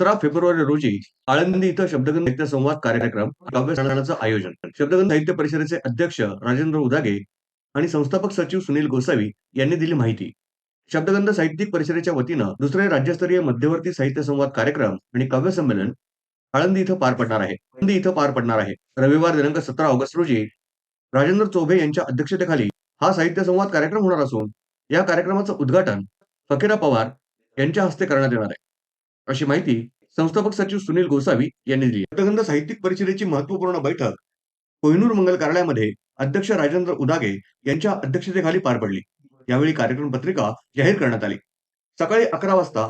सतरा फेब्रुवारी रोजी आळंदी इथं शब्दगंध साहित्य संवाद कार्यक्रम काव्यसंधानाचं आयोजन. शब्दगंध साहित्य परिषदेचे अध्यक्ष राजेंद्र उदागे आणि संस्थापक सचिव सुनील गोसावी यांनी दिली माहिती. शब्दगंध साहित्यिक परिषदेच्या वतीनं दुसरे राज्यस्तरीय मध्यवर्ती साहित्य संवाद कार्यक्रम आणि काव्य संमेलन आळंदी इथं पार पडणार आहे. आळंदी इथं पार पडणार आहे. रविवार दिनांक सतरा ऑगस्ट रोजी राजेंद्र चोभे यांच्या अध्यक्षतेखाली हा साहित्य संवाद कार्यक्रम होणार असून या कार्यक्रमाचं उद्घाटन फकीरा पवार यांच्या हस्ते करण्यात येणार आहे. अशी माहिती संस्थापक सचिव सुनील गोसावी यांनी दिली. शब्दगंध साहित्यिक परिषदेची महत्त्वपूर्ण बैठक कोहिनूर मंगल कार्यालयामध्ये अध्यक्ष राजेंद्र उदागे यांच्या अध्यक्षतेखाली पार पडली. यावेळी कार्यक्रम पत्रिका जाहीर करण्यात आली. सकाळी अकरा वाजता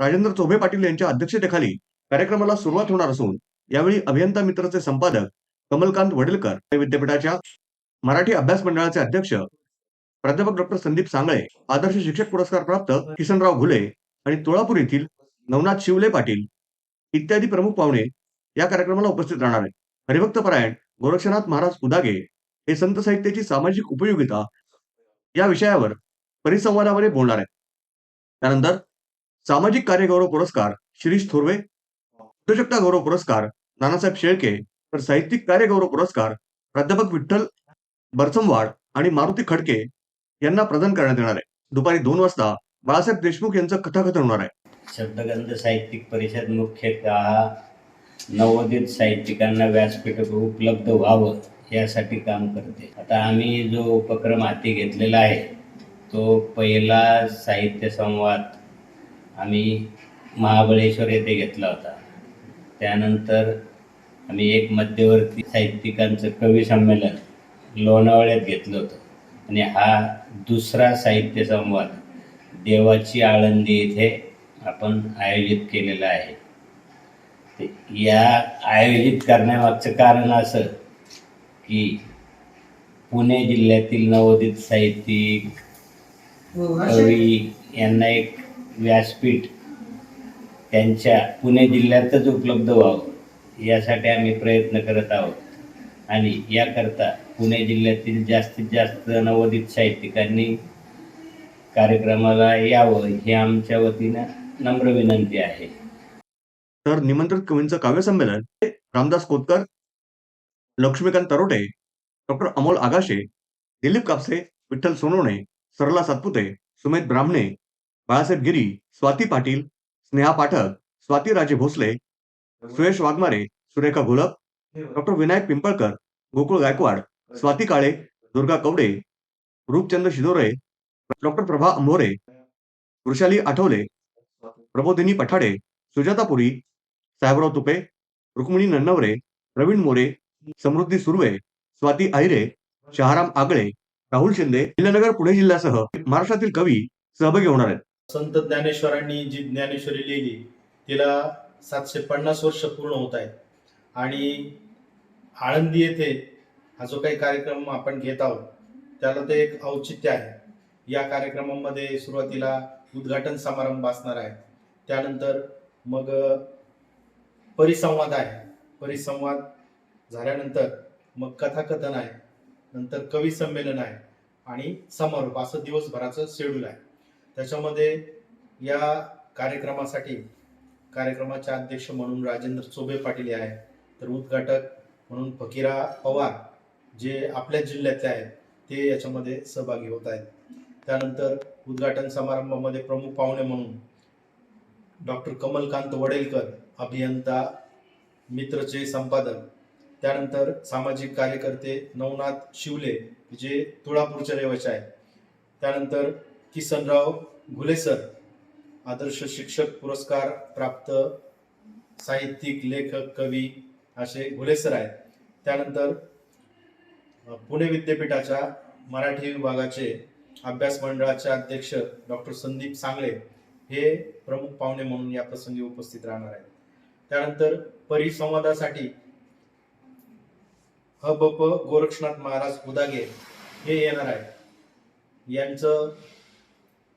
राजेंद्र चोभे पाटील यांच्या अध्यक्षतेखाली कार्यक्रमाला सुरुवात होणार असून यावेळी अभियंता मित्रचे संपादक कमलकांत वडेलकर विद्यापीठाच्या मराठी अभ्यास मंडळाचे अध्यक्ष प्राध्यापक डॉक्टर संदीप सांगळे आदर्श शिक्षक पुरस्कार प्राप्त किसनराव घुले आणि तुळापूर येथील नवनाथ शिवले पाटील इत्यादी प्रमुख पाहुणे या कार्यक्रमाला उपस्थित राहणार आहेत. हरिभक्त परायण गोरक्षनाथ महाराज उदागे हे संत साहित्याची सामाजिक उपयोगिता या विषयावर परिसंवादामध्ये बोलणार आहेत. त्यानंतर सामाजिक कार्य गौरव पुरस्कार शिरीष थोरवे उद्योजकता गौरव पुरस्कार नानासाहेब शेळके तर साहित्यिक कार्य गौरव पुरस्कार प्राध्यापक विठ्ठल बरसमवाड आणि मारुती खडके यांना प्रदान करण्यात येणार आहे. दुपारी दोन वाजता बाळासाहेब देशमुख यांचं कथाकथन होणार आहे. शब्दगंध साहित्यिक परिषद मुख्यतः नवोदित साहित्यिकांना व्यासपीठ उपलब्ध व्हावं यासाठी काम करते. आता आम्ही जो उपक्रम हाती घेतलेला आहे तो पहिला साहित्य संवाद आम्ही महाबळेश्वर येथे घेतला होता. त्यानंतर आम्ही एक मध्यवर्ती साहित्यिकांचं कवी संमेलन लोणावळ्यात घेतलं होतं. आणि हा दुसरा साहित्य संवाद देवाची आळंदी इथे आपण आयोजित केलेला आहे. ते या आयोजित करण्यामागचं कारण असं की पुणे जिल्ह्यातील नवोदित साहित्यिक कवी यांना एक व्यासपीठ त्यांच्या पुणे जिल्ह्यातच उपलब्ध व्हावं यासाठी आम्ही प्रयत्न करत आहोत. आणि याकरता पुणे जिल्ह्यातील जास्तीत जास्त नवोदित साहित्यिकांनी कार्यक्रमाला यावं हे आमच्या वतीनं नम्र विनंती आहे. तर निमंत्रित कवींचं काव्य संमेलन हे Ramdas Kotkar Laxmikant Tarote doctor Amol Agashe Dilip Kapse Vitthal Sonawane Sarla Satpute Sumedh Brahmane Balasaheb Giri Swati Patil Sneha Pathak Swati Raje Bhosale Suyash Waghmare Surekha Gholap doctor Vinayak Pimpalkar Gokul Gaikwad Swati Kale Durga Kawade Roopchand Shidore doctor Prabha Ambhore Vrushali Athawale Prabodhini Pathade Sujata Puri Sahebrao Tupe Rukmini Nannaware Pravin More Samruddhi Surve Swati Ahire Shaharam Agale Rahul Shinde जिल्हानगर Pune जिल्ह्यासह महाराष्ट्रातील कवी सहभागी होणार आहेत. संत ज्ञानेश्वरांनी जी ज्ञानेश्वरी लिहिली तिला सातशे पन्नास वर्ष पूर्ण होत आहेत. आणि आळंदी येथे हा जो काही कार्यक्रम आपण घेत आहोत त्याला ते एक औचित्य आहे. या कार्यक्रमामध्ये सुरुवातीला उद्घाटन समारंभ असणार आहे. त्यानंतर मग परिसंवाद आहे. परिसंवाद झाल्यानंतर मग कथाकथन आहे. नंतर कवी संमेलन आहे. आणि समारोप असं दिवसभराचं शेड्यूल आहे. त्याच्यामध्ये या कार्यक्रमासाठी कार्यक्रमाचे अध्यक्ष म्हणून राजेंद्र चोबे पाटील आहे. तर उद्घाटक म्हणून फकीरा पवार जे आपल्या जिल्ह्यातले आहेत ते याच्यामध्ये सहभागी होत आहेत. त्यानंतर उद्घाटन समारंभामध्ये प्रमुख पाहुणे म्हणून डॉक्टर कमलकांत वडेलकर अभियंता मित्रचे संपादक त्यानंतर सामाजिक कार्यकर्ते नवनाथ शिवले जे तुळापूरचे रहिवासी आहेत. त्यानंतर किसनराव घुलेसर आदर्श शिक्षक पुरस्कार प्राप्त साहित्यिक लेखक कवी असे घुलेसर आहेत. त्यानंतर पुणे विद्यापीठाच्या मराठी विभागाचे अभ्यास मंडळाचे अध्यक्ष डॉक्टर संदीप सांगळे हे प्रमुख पाहुणे म्हणून या प्रसंगी उपस्थित राहणार आहेत. त्यानंतर परिसंवादासाठी हबप गोरक्षनाथ महाराज उदागे हे येणार आहेत. यांचं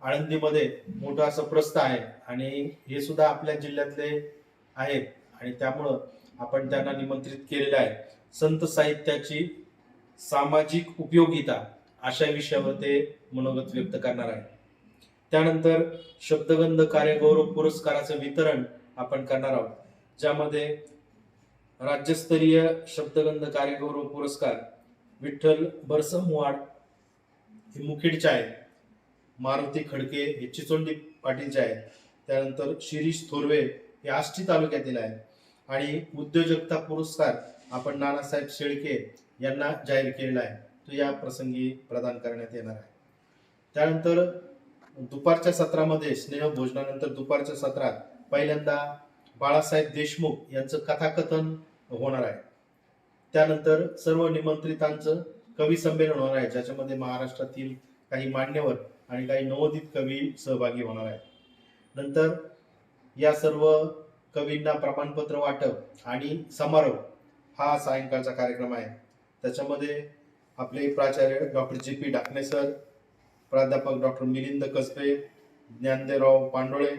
आळंदीमध्ये मोठं असं प्रस्थ आहे आणि हे सुद्धा आपल्या जिल्ह्यातले आहेत आणि त्यामुळं आपण त्यांना निमंत्रित केलेलं आहे. संत साहित्याची सामाजिक उपयोगिता अशा विषयावर ते मनोगत व्यक्त करणार आहे त्यानंतर शब्दगंध कार्यगौरव पुरस्काराचं वितरण आपण करणार आहोत ज्यामध्ये राज्यस्तरीय शब्दगंध कार्यगौरव पुरस्कार विठ्ठल बरसमवाड हे मुखेडचे आहेत मारुती खडके हे चिचोंडी पाटीलचे आहेत त्यानंतर शिरीष थोरवे हे आष्टी तालुक्यातील आहेत आणि उद्योजकता पुरस्कार आपण नानासाहेब शेळके यांना जाहीर केलेला आहे तो या प्रसंगी प्रदान करण्यात येणार आहे. त्यानंतर दुपारच्या सत्रामध्ये स्नेहभोजनानंतर दुपारच्या सत्रात पहिल्यांदा बाळासाहेब देशमुख यांचं कथाकथन होणार आहे. त्यानंतर सर्व निमंत्रितांचं कवी संमेलन होणार आहे ज्याच्यामध्ये महाराष्ट्रातील काही मान्यवर आणि काही नवोदित कवी सहभागी होणार आहे नंतर या सर्व कवींना प्रमाणपत्र वाटप आणि समारोप हा सायंकाळचा कार्यक्रम आहे. त्याच्यामध्ये आपले प्राचार्य doctor J P Dakne sir प्राध्यापक डॉक्टर मिलिंद कसबे ज्ञानदेवराव पांडोळे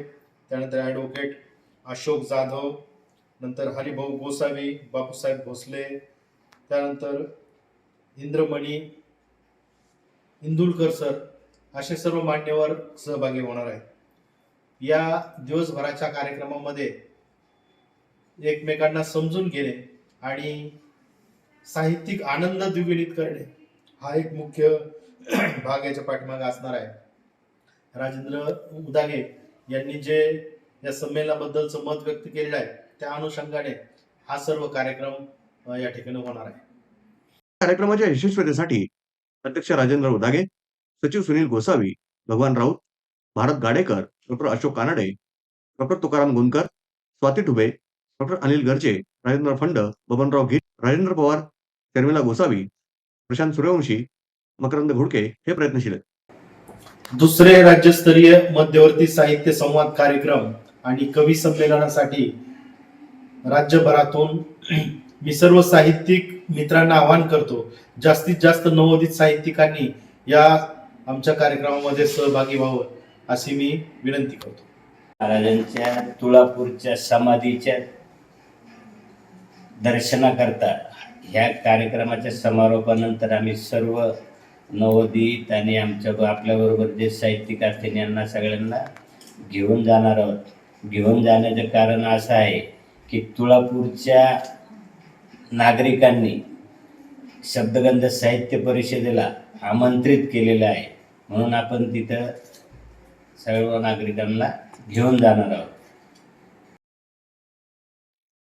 त्यानंतर ॲडव्होकेट अशोक जाधव नंतर हरिभाऊ गोसावी बापूसाहेब भोसले त्यानंतर इंद्रमणी इंदुलकर सर असे सर्व मान्यवर सहभागी होणार आहेत. या दिवसभराच्या कार्यक्रमामध्ये एकमेकांना समजून घेणे आणि साहित्यिक आनंद द्विगुणित करणे हा एक मुख्य भाग याच्या पाठीमागे असणार आहे. राजेंद्र उदागे यांनी जे या संमेलनाबद्दलचं मत व्यक्त केलेलं आहे त्या अनुषंगाने हा सर्व कार्यक्रम या ठिकाणी होणार आहे. कार्यक्रमाच्या यशस्वीतेसाठी अध्यक्ष राजेंद्र उदागे सचिव Sunil Gosavi Bhagwan Raut Bharat Gadekar doctor Ashok Kanade doctor Tukaram Gundkar Swati Thube doctor Anil Garje Rajendra Phand Babanrao Geet Rajendra Pawar Sharmila Gosavi Prashant Suryavanshi Makarand Ghodke हे प्रयत्नशील आहेत. दुसरे राज्यस्तरीय मध्यवर्ती साहित्य संवाद कार्यक्रम आणि कवी संमेलनासाठी राज्यभरातून मी सर्व साहित्यिक मित्रांना आवाहन करतो जास्तीत जास्त नवोदित साहित्यिकांनी या आमच्या कार्यक्रमामध्ये सहभागी व्हावं अशी मी विनंती करतो. महाराजांच्या तुळापूरच्या समाधीच्या दर्शनाकरता ह्या कार्यक्रमाच्या समारोपानंतर आम्ही सर्व नवोदित आणि आमच्या आपल्याबरोबर जे साहित्यिक असतील यांना सगळ्यांना घेऊन जाणार आहोत. घेऊन जाण्याचं कारण असं आहे की तुळापूरच्या नागरिकांनी शब्दगंध साहित्य परिषदेला आमंत्रित केलेलं आहे. म्हणून आपण तिथं सर्व नागरिकांना घेऊन जाणार आहोत.